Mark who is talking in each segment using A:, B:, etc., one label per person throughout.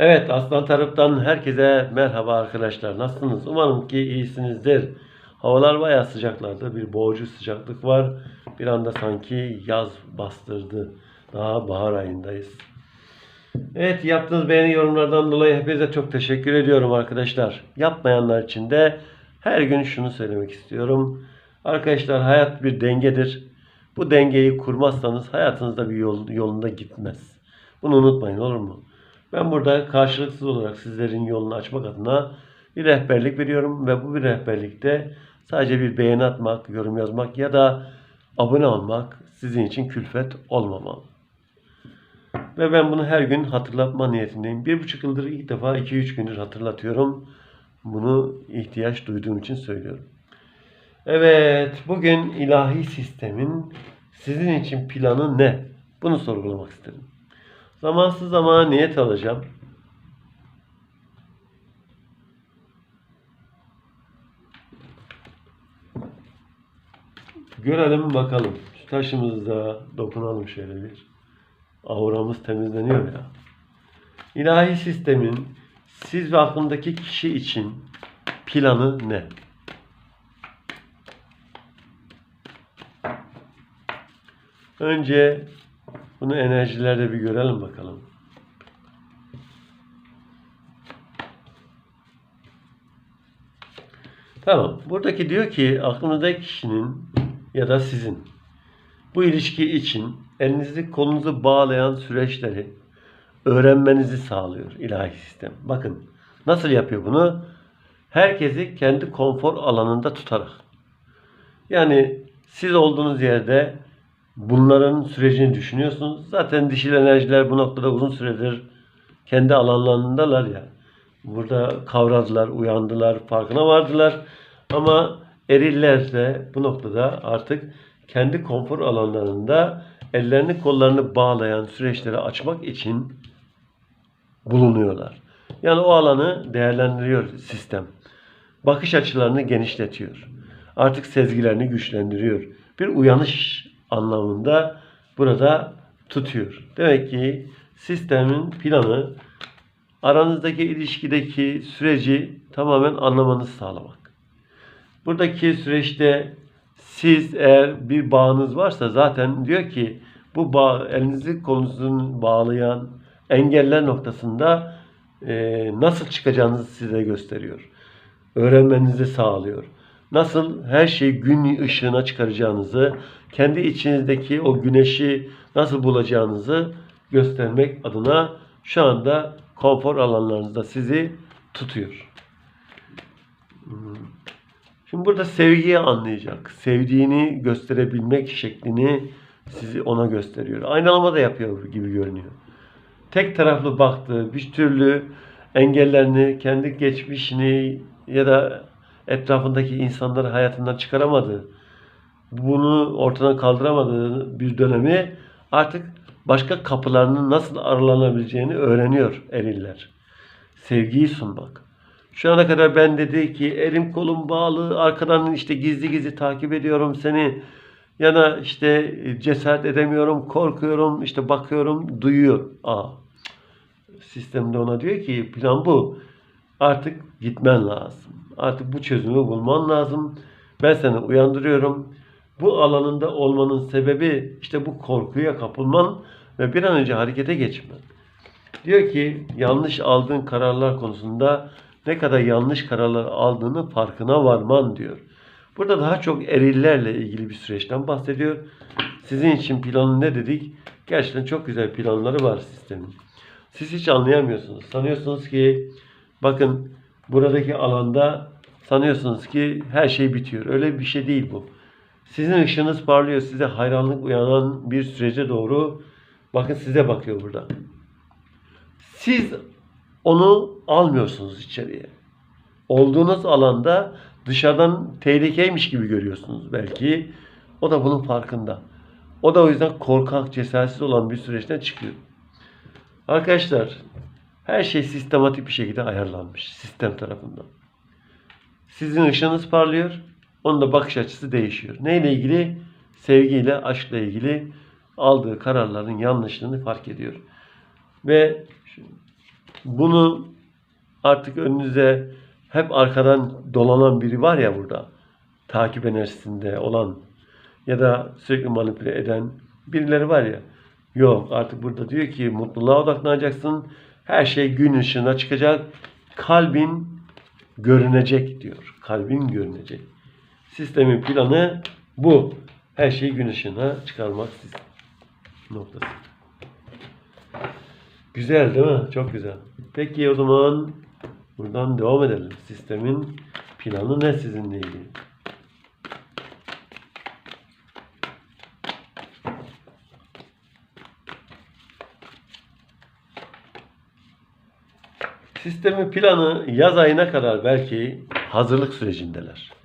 A: Evet Aslan Tarık'tan herkese merhaba arkadaşlar. Nasılsınız? Umarım ki iyisinizdir. Havalar bayağı sıcaklardı. Bir boğucu sıcaklık var. Bir anda sanki yaz bastırdı. Daha bahar ayındayız. Evet yaptığınız beğeni yorumlardan dolayı hepinize çok teşekkür ediyorum arkadaşlar. Yapmayanlar için de her gün şunu söylemek istiyorum. Arkadaşlar hayat bir dengedir. Bu dengeyi kurmazsanız hayatınızda bir yol, yolunda gitmez. Bunu unutmayın olur mu? Ben burada karşılıksız olarak sizlerin yolunu açmak adına bir rehberlik veriyorum ve bu bir rehberlikte sadece bir beğeni atmak, yorum yazmak ya da abone olmak sizin için külfet olmamalı. Ve ben bunu her gün hatırlatma niyetindeyim. Bir buçuk yıldır ilk defa iki üç gündür hatırlatıyorum. Bunu ihtiyaç duyduğum için söylüyorum. Evet, bugün ilahi sistemin sizin için planı ne? Bunu sorgulamak istedim. Zamansız zamana niyet alacağım. Görelim bakalım. Şu taşımızda dokunalım şöyle bir. Auramız temizleniyor ya. İlahi sistemin siz ve aklındaki kişi için planı ne? Önce bunu enerjilerde bir görelim bakalım. Tamam. Buradaki diyor ki aklınızdaki kişinin ya da sizin bu ilişki için elinizi kolunuzu bağlayan süreçleri öğrenmenizi sağlıyor ilahi sistem. Bakın nasıl yapıyor bunu? Herkesi kendi konfor alanında tutarak. Yani siz olduğunuz yerde bunların sürecini düşünüyorsunuz. Zaten dişil enerjiler bu noktada uzun süredir kendi alanlarındalar ya. Burada kavradılar, uyandılar, farkına vardılar. Ama eriller de bu noktada artık kendi konfor alanlarında ellerini kollarını bağlayan süreçleri açmak için bulunuyorlar. Yani o alanı değerlendiriyor sistem. Bakış açılarını genişletiyor. Artık sezgilerini güçlendiriyor. Bir uyanış anlamında burada tutuyor. Demek ki sistemin planı aranızdaki ilişkideki süreci tamamen anlamanızı sağlamak. Buradaki süreçte siz eğer bir bağınız varsa zaten diyor ki bu bağ elinizi kolunuzu bağlayan engeller noktasında e, nasıl çıkacağınızı size gösteriyor. Öğrenmenizi sağlıyor. Nasıl her şeyi gün ışığına çıkaracağınızı, kendi içinizdeki o güneşi nasıl bulacağınızı göstermek adına şu anda konfor alanlarınızda sizi tutuyor. Şimdi burada sevgiyi anlayacak. Sevdiğini gösterebilmek şeklini sizi ona gösteriyor. Aynalama da yapıyor gibi görünüyor. Tek taraflı baktığı bir türlü engellerini, kendi geçmişini ya da etrafındaki insanları hayatından çıkaramadığı, bunu ortadan kaldıramadığı bir dönemi artık başka kapılarının nasıl aralanabileceğini öğreniyor eriller. Sevgiyi sunmak. Şu ana kadar ben dedi ki elim kolum bağlı, arkadan işte gizli gizli takip ediyorum seni. Ya da işte cesaret edemiyorum, korkuyorum, işte bakıyorum, duyuyor. Aa, sistemde ona diyor ki plan bu. Artık gitmen lazım. Artık bu çözümü bulman lazım. Ben seni uyandırıyorum. Bu alanında olmanın sebebi işte bu korkuya kapılman ve bir an önce harekete geçmen. Diyor ki yanlış aldığın kararlar konusunda ne kadar yanlış kararlar aldığını farkına varman diyor. Burada daha çok erillerle ilgili bir süreçten bahsediyor. Sizin için planı ne dedik? Gerçekten çok güzel planları var sistemin. Siz hiç anlayamıyorsunuz. Sanıyorsunuz ki bakın buradaki alanda sanıyorsunuz ki her şey bitiyor. Öyle bir şey değil bu. Sizin ışığınız parlıyor. Size hayranlık uyanan bir sürece doğru bakın size bakıyor burada. Siz onu almıyorsunuz içeriye. Olduğunuz alanda dışarıdan tehlikeymiş gibi görüyorsunuz belki. O da bunun farkında. O da o yüzden korkak, cesaretsiz olan bir süreçten çıkıyor. Arkadaşlar her şey sistematik bir şekilde ayarlanmış sistem tarafından. Sizin ışığınız parlıyor. Onun da bakış açısı değişiyor. Neyle ilgili? Sevgiyle, aşkla ilgili aldığı kararların yanlışlığını fark ediyor. Ve bunu artık önünüze hep arkadan dolanan biri var ya burada. Takip enerjisinde olan ya da sürekli manipüle eden birileri var ya. Yok artık burada diyor ki mutluluğa odaklanacaksın. Her şey gün ışığına çıkacak. Kalbin görünecek diyor. Kalbin görünecek. Sistemin planı bu. Her şeyi gün ışığına çıkarmak noktası. Güzel değil mi? Çok güzel. Peki o zaman buradan devam edelim. Sistemin planı ne sizinle ilgili? Sistemin planı yaz ayına kadar belki hazırlık sürecindeler.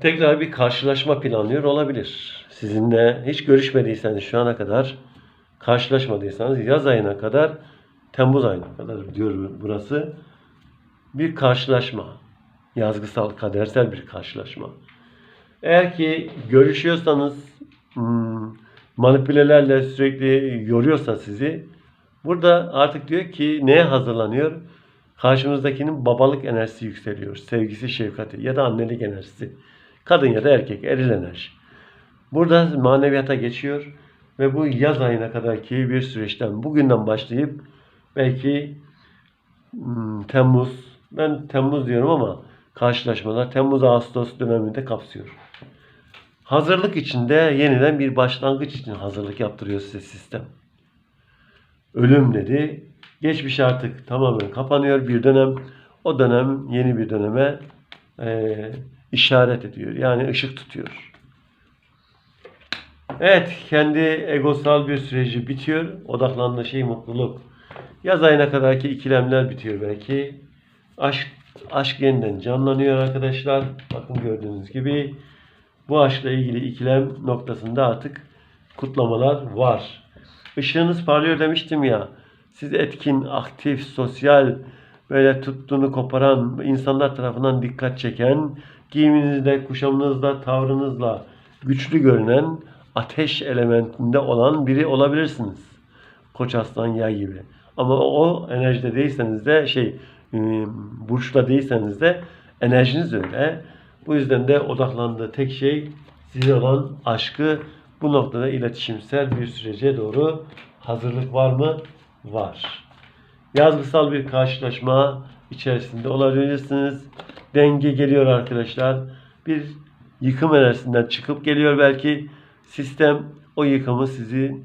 A: Tekrar bir karşılaşma planlıyor olabilir. Sizinle hiç görüşmediyseniz şu ana kadar karşılaşmadıysanız yaz ayına kadar Temmuz ayına kadar diyor burası bir karşılaşma. Yazgısal, kadersel bir karşılaşma. Eğer ki görüşüyorsanız hmm, manipülelerle sürekli yoruyorsa sizi burada artık diyor ki neye hazırlanıyor? Karşımızdakinin babalık enerjisi yükseliyor. Sevgisi, şefkati ya da annelik enerjisi. Kadın ya da erkek, eril enerji. Burada maneviyata geçiyor ve bu yaz ayına kadarki bir süreçten bugünden başlayıp belki hmm, Temmuz, ben Temmuz diyorum ama karşılaşmalar Temmuz-Ağustos döneminde kapsıyor. Hazırlık içinde yeniden bir başlangıç için hazırlık yaptırıyor size sistem. Ölüm dedi. Geçmiş artık tamamen kapanıyor bir dönem. O dönem yeni bir döneme eee, işaret ediyor. Yani ışık tutuyor. Evet, kendi egosal bir süreci bitiyor. Odaklandığı şey mutluluk. Yaz ayına kadarki ikilemler bitiyor belki. Aşk aşk yeniden canlanıyor arkadaşlar. Bakın gördüğünüz gibi bu aşkla ilgili ikilem noktasında artık kutlamalar var. Işığınız parlıyor demiştim ya. Siz etkin, aktif, sosyal, böyle tuttuğunu koparan, insanlar tarafından dikkat çeken, giyiminizde, kuşamınızda, tavrınızla güçlü görünen, ateş elementinde olan biri olabilirsiniz. Koç aslan yay gibi. Ama o enerjide değilseniz de şey e, burçta değilseniz de enerjiniz öyle. Bu yüzden de odaklandığı tek şey size olan aşkı bu noktada iletişimsel bir sürece doğru hazırlık var mı? Var. Yazgısal bir karşılaşma içerisinde olabilirsiniz. Denge geliyor arkadaşlar. Bir yıkım enerjisinden çıkıp geliyor belki. Sistem o yıkımı sizi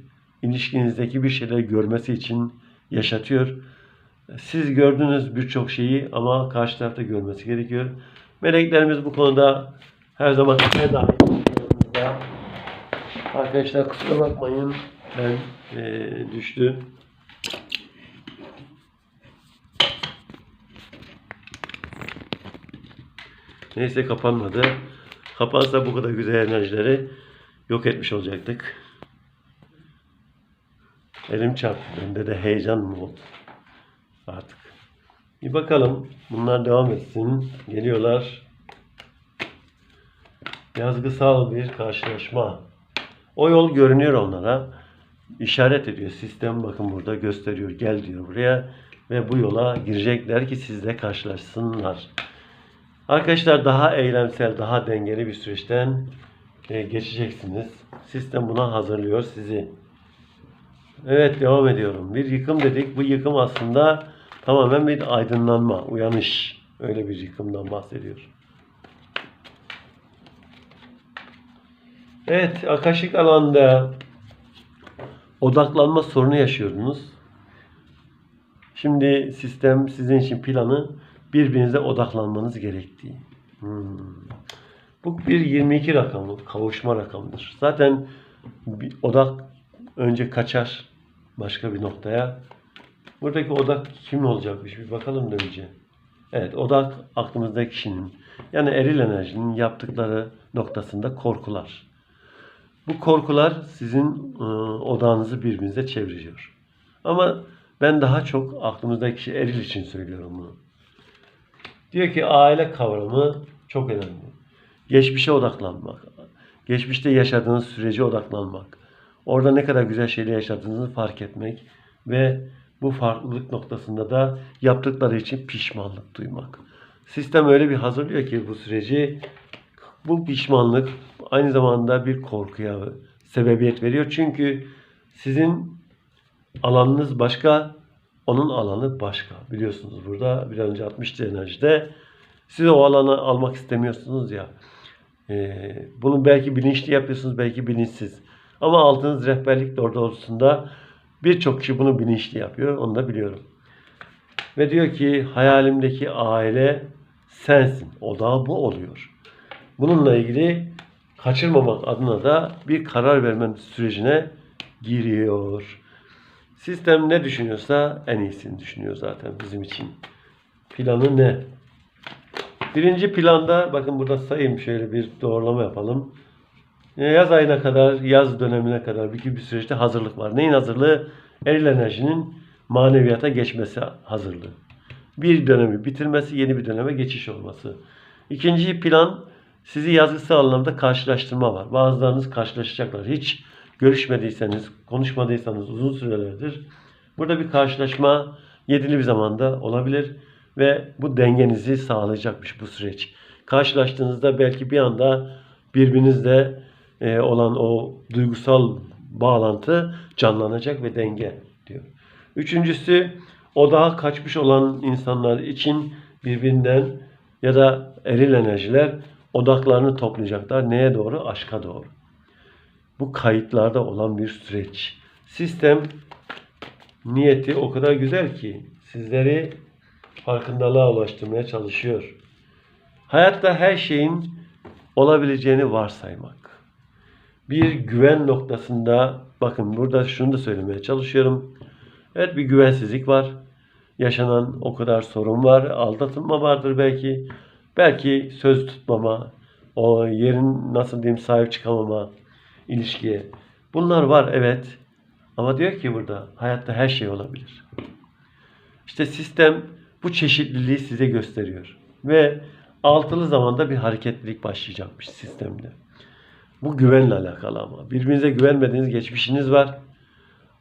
A: ilişkinizdeki bir şeyler görmesi için yaşatıyor. Siz gördünüz birçok şeyi ama karşı tarafta görmesi gerekiyor. Meleklerimiz bu konuda her zaman yanımızda. Arkadaşlar kusura bakmayın. Ben eee, düştü. Neyse kapanmadı. Kapansa bu kadar güzel enerjileri yok etmiş olacaktık. Elim çarptı. Bende de heyecan mı oldu? Artık. Bir bakalım. Bunlar devam etsin. Geliyorlar. Yazgısal bir karşılaşma. O yol görünüyor onlara. İşaret ediyor. Sistem bakın burada gösteriyor. Gel diyor buraya. Ve bu yola girecekler ki sizle karşılaşsınlar. Arkadaşlar daha eylemsel, daha dengeli bir süreçten e, geçeceksiniz. Sistem buna hazırlıyor sizi. Evet devam ediyorum. Bir yıkım dedik. Bu yıkım aslında tamamen bir aydınlanma, uyanış. Öyle bir yıkımdan bahsediyor. Evet, akaşik alanda odaklanma sorunu yaşıyordunuz. Şimdi sistem sizin için planı birbirinize odaklanmanız gerektiği. Hmm. Bu bir 22 rakamı, kavuşma rakamıdır. Zaten bir odak önce kaçar başka bir noktaya. Buradaki odak kim olacakmış bir bakalım da önce. Evet odak aklımızdaki kişinin yani eril enerjinin yaptıkları noktasında korkular. Bu korkular sizin e, odağınızı birbirinize çeviriyor. Ama ben daha çok aklımızdaki kişi eril için söylüyorum bunu. Diyor ki aile kavramı çok önemli. Geçmişe odaklanmak. Geçmişte yaşadığınız sürece odaklanmak. Orada ne kadar güzel şeyler yaşadığınızı fark etmek ve Bu farklılık noktasında da yaptıkları için pişmanlık duymak. Sistem öyle bir hazırlıyor ki bu süreci bu pişmanlık aynı zamanda bir korkuya sebebiyet veriyor. Çünkü sizin alanınız başka, onun alanı başka. Biliyorsunuz burada bir önce 60 enerjide siz o alanı almak istemiyorsunuz ya. Ee, bunu belki bilinçli yapıyorsunuz, belki bilinçsiz. Ama aldığınız rehberlik doğrultusunda birçok kişi bunu bilinçli yapıyor. Onu da biliyorum. Ve diyor ki hayalimdeki aile sensin. O da bu oluyor. Bununla ilgili kaçırmamak adına da bir karar vermen sürecine giriyor. Sistem ne düşünüyorsa en iyisini düşünüyor zaten bizim için. Planı ne? Birinci planda bakın burada sayayım şöyle bir doğrulama yapalım. E, Yaz ayına kadar, yaz dönemine kadar bir, bir süreçte hazırlık var. Neyin hazırlığı? Eril enerjinin maneviyata geçmesi hazırlığı. Bir dönemi bitirmesi, yeni bir döneme geçiş olması. İkinci plan sizi yazgısal anlamda karşılaştırma var. Bazılarınız karşılaşacaklar. Hiç görüşmediyseniz, konuşmadıysanız uzun sürelerdir. Burada bir karşılaşma yedili bir zamanda olabilir ve bu dengenizi sağlayacakmış bu süreç. Karşılaştığınızda belki bir anda birbirinizle e, olan o duygusal bağlantı canlanacak ve denge diyor. Üçüncüsü odağa kaçmış olan insanlar için birbirinden ya da eril enerjiler odaklarını toplayacaklar. Neye doğru? Aşka doğru. Bu kayıtlarda olan bir süreç. Sistem niyeti o kadar güzel ki sizleri farkındalığa ulaştırmaya çalışıyor. Hayatta her şeyin olabileceğini varsaymak. Bir güven noktasında bakın burada şunu da söylemeye çalışıyorum. Evet bir güvensizlik var. Yaşanan o kadar sorun var. Aldatılma vardır belki. Belki söz tutmama, o yerin nasıl diyeyim sahip çıkamama ilişkiye. Bunlar var evet. Ama diyor ki burada hayatta her şey olabilir. İşte sistem bu çeşitliliği size gösteriyor. Ve altılı zamanda bir hareketlilik başlayacakmış sistemde. Bu güvenle alakalı ama. Birbirinize güvenmediğiniz geçmişiniz var.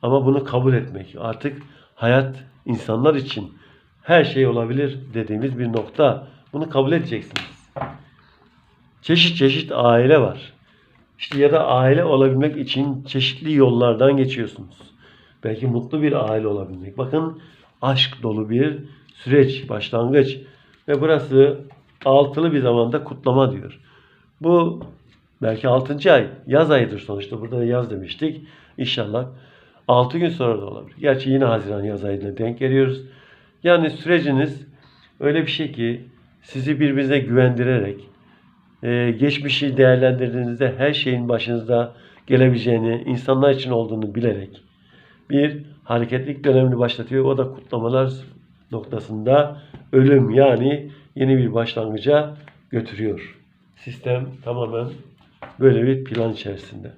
A: Ama bunu kabul etmek. Artık hayat insanlar için her şey olabilir dediğimiz bir nokta. Bunu kabul edeceksiniz. Çeşit çeşit aile var. İşte ya da aile olabilmek için çeşitli yollardan geçiyorsunuz. Belki mutlu bir aile olabilmek. Bakın aşk dolu bir süreç, başlangıç. Ve burası altılı bir zamanda kutlama diyor. Bu belki 6. ay, yaz ayıdır sonuçta. Burada da yaz demiştik. İnşallah 6 gün sonra da olabilir. Gerçi yine Haziran yaz ayına denk geliyoruz. Yani süreciniz öyle bir şey ki sizi birbirinize güvendirerek, e, geçmişi değerlendirdiğinizde her şeyin başınızda gelebileceğini, insanlar için olduğunu bilerek bir hareketlik dönemini başlatıyor. O da kutlamalar noktasında ölüm yani yeni bir başlangıca götürüyor. Sistem tamamen böyle bir plan içerisinde.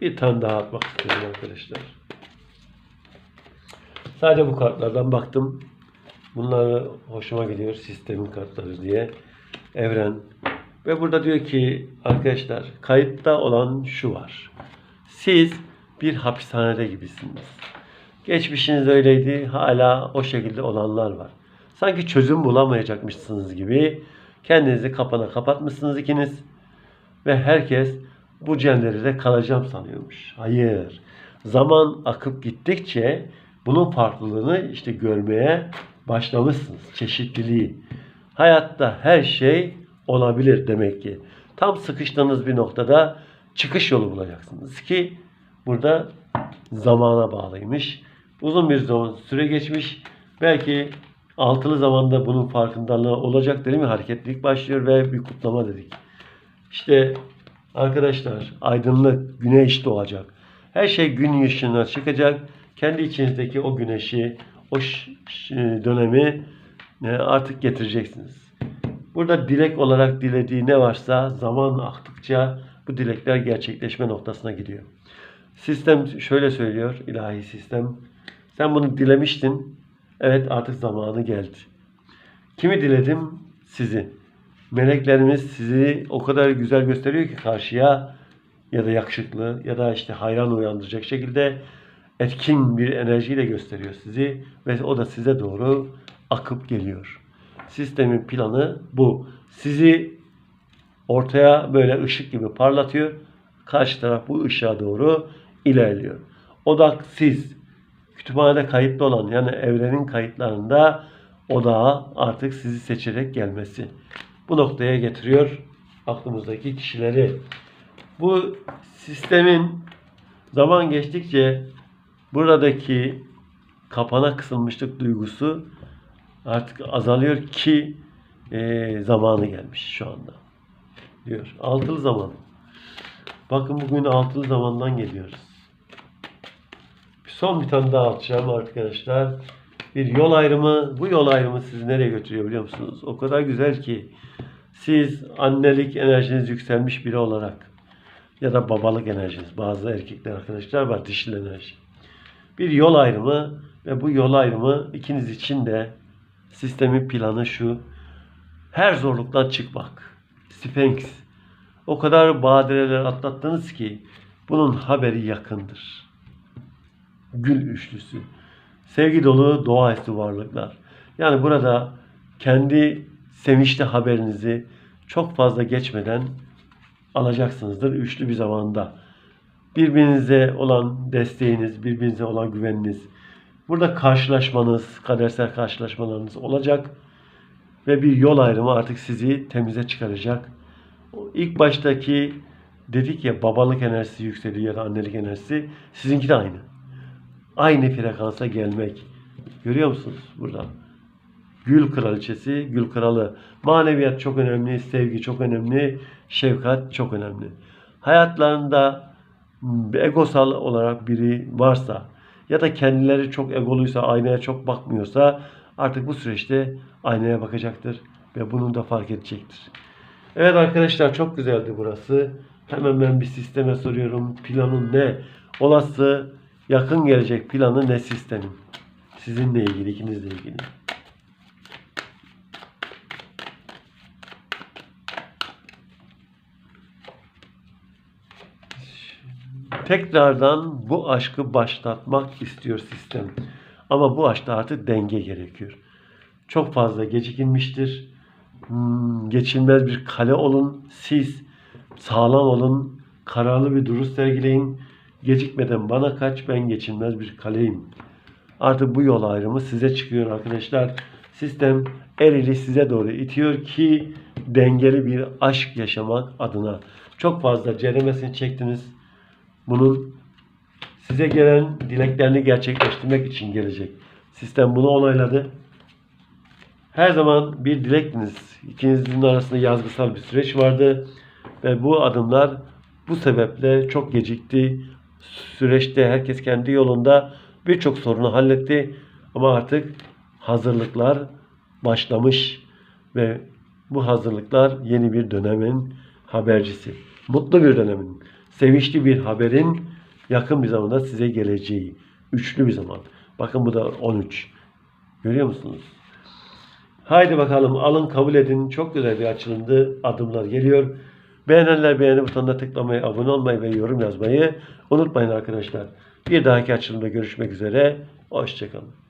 A: Bir tane daha atmak istiyorum arkadaşlar. Sadece bu kartlardan baktım. Bunlar hoşuma gidiyor. Sistemin kartları diye. Evren. Ve burada diyor ki arkadaşlar kayıtta olan şu var. Siz bir hapishanede gibisiniz. Geçmişiniz öyleydi. Hala o şekilde olanlar var. Sanki çözüm bulamayacakmışsınız gibi kendinizi kapana kapatmışsınız ikiniz. Ve herkes bu cenderede kalacağım sanıyormuş. Hayır. Zaman akıp gittikçe bunun farklılığını işte görmeye başlamışsınız. Çeşitliliği. Hayatta her şey olabilir demek ki. Tam sıkıştığınız bir noktada çıkış yolu bulacaksınız ki burada zamana bağlıymış. Uzun bir zaman süre geçmiş. Belki altılı zamanda bunun farkındalığı olacak değil mi? Hareketlilik başlıyor ve bir kutlama dedik. İşte arkadaşlar aydınlık güneş doğacak. Her şey gün ışığına çıkacak. Kendi içinizdeki o güneşi, o dönemi e, artık getireceksiniz. Burada dilek olarak dilediği ne varsa zaman aktıkça bu dilekler gerçekleşme noktasına gidiyor. Sistem şöyle söylüyor, ilahi sistem. Sen bunu dilemiştin. Evet artık zamanı geldi. Kimi diledim? Sizi. Meleklerimiz sizi o kadar güzel gösteriyor ki karşıya ya da yakışıklı ya da işte hayran uyandıracak şekilde etkin bir enerjiyle gösteriyor sizi ve o da size doğru akıp geliyor. Sistemin planı bu. Sizi ortaya böyle ışık gibi parlatıyor. Karşı taraf bu ışığa doğru ilerliyor. Odak siz. Kütüphanede kayıtlı olan yani evrenin kayıtlarında odağa artık sizi seçerek gelmesi. Bu noktaya getiriyor aklımızdaki kişileri. Bu sistemin zaman geçtikçe buradaki kapana kısılmışlık duygusu artık azalıyor ki e, zamanı gelmiş şu anda. Diyor. Altılı zaman. Bakın bugün altılı zamandan geliyoruz. Son bir tane daha atacağım arkadaşlar. Bir yol ayrımı. Bu yol ayrımı sizi nereye götürüyor biliyor musunuz? O kadar güzel ki siz annelik enerjiniz yükselmiş biri olarak ya da babalık enerjiniz. Bazı erkekler arkadaşlar var dişil enerji. Bir yol ayrımı ve bu yol ayrımı ikiniz için de sistemin planı şu. Her zorluktan çıkmak. Sphinx. O kadar badireler atlattınız ki bunun haberi yakındır. Gül üçlüsü. Sevgi dolu doğaüstü varlıklar. Yani burada kendi sevinçli haberinizi çok fazla geçmeden alacaksınızdır üçlü bir zamanda. Birbirinize olan desteğiniz, birbirinize olan güveniniz. Burada karşılaşmanız, kadersel karşılaşmalarınız olacak ve bir yol ayrımı artık sizi temize çıkaracak. İlk baştaki dedik ya babalık enerjisi yükseliyor ya da annelik enerjisi sizinki de aynı. Aynı frekansa gelmek. Görüyor musunuz burada? Gül kraliçesi, gül kralı. Maneviyat çok önemli, sevgi çok önemli, şefkat çok önemli. Hayatlarında egosal olarak biri varsa ya da kendileri çok egoluysa, aynaya çok bakmıyorsa artık bu süreçte aynaya bakacaktır ve bunu da fark edecektir. Evet arkadaşlar çok güzeldi burası. Hemen ben bir sisteme soruyorum. Planın ne? Olası yakın gelecek planı ne sistemin? Sizinle ilgili, ikinizle ilgili. Tekrardan bu aşkı başlatmak istiyor sistem. Ama bu aşkta artık denge gerekiyor. Çok fazla gecikilmiştir. Hmm, geçilmez bir kale olun. Siz sağlam olun. Kararlı bir duruş sergileyin. Gecikmeden bana kaç ben geçilmez bir kaleyim. Artık bu yol ayrımı size çıkıyor arkadaşlar. Sistem el eli size doğru itiyor ki dengeli bir aşk yaşamak adına. Çok fazla ceremesini çektiniz. Bunun size gelen dileklerini gerçekleştirmek için gelecek. Sistem bunu onayladı. Her zaman bir dilektiniz. İkinizin arasında yazgısal bir süreç vardı. Ve bu adımlar bu sebeple çok gecikti. Süreçte herkes kendi yolunda birçok sorunu halletti. Ama artık hazırlıklar başlamış ve bu hazırlıklar yeni bir dönemin habercisi. Mutlu bir dönemin, sevinçli bir haberin yakın bir zamanda size geleceği. Üçlü bir zaman. Bakın bu da 13. Görüyor musunuz? Haydi bakalım alın kabul edin. Çok güzel bir açılımdı. Adımlar geliyor. Beğenenler beğeni butonuna tıklamayı, abone olmayı ve yorum yazmayı unutmayın arkadaşlar. Bir dahaki açılımda görüşmek üzere. Hoşçakalın.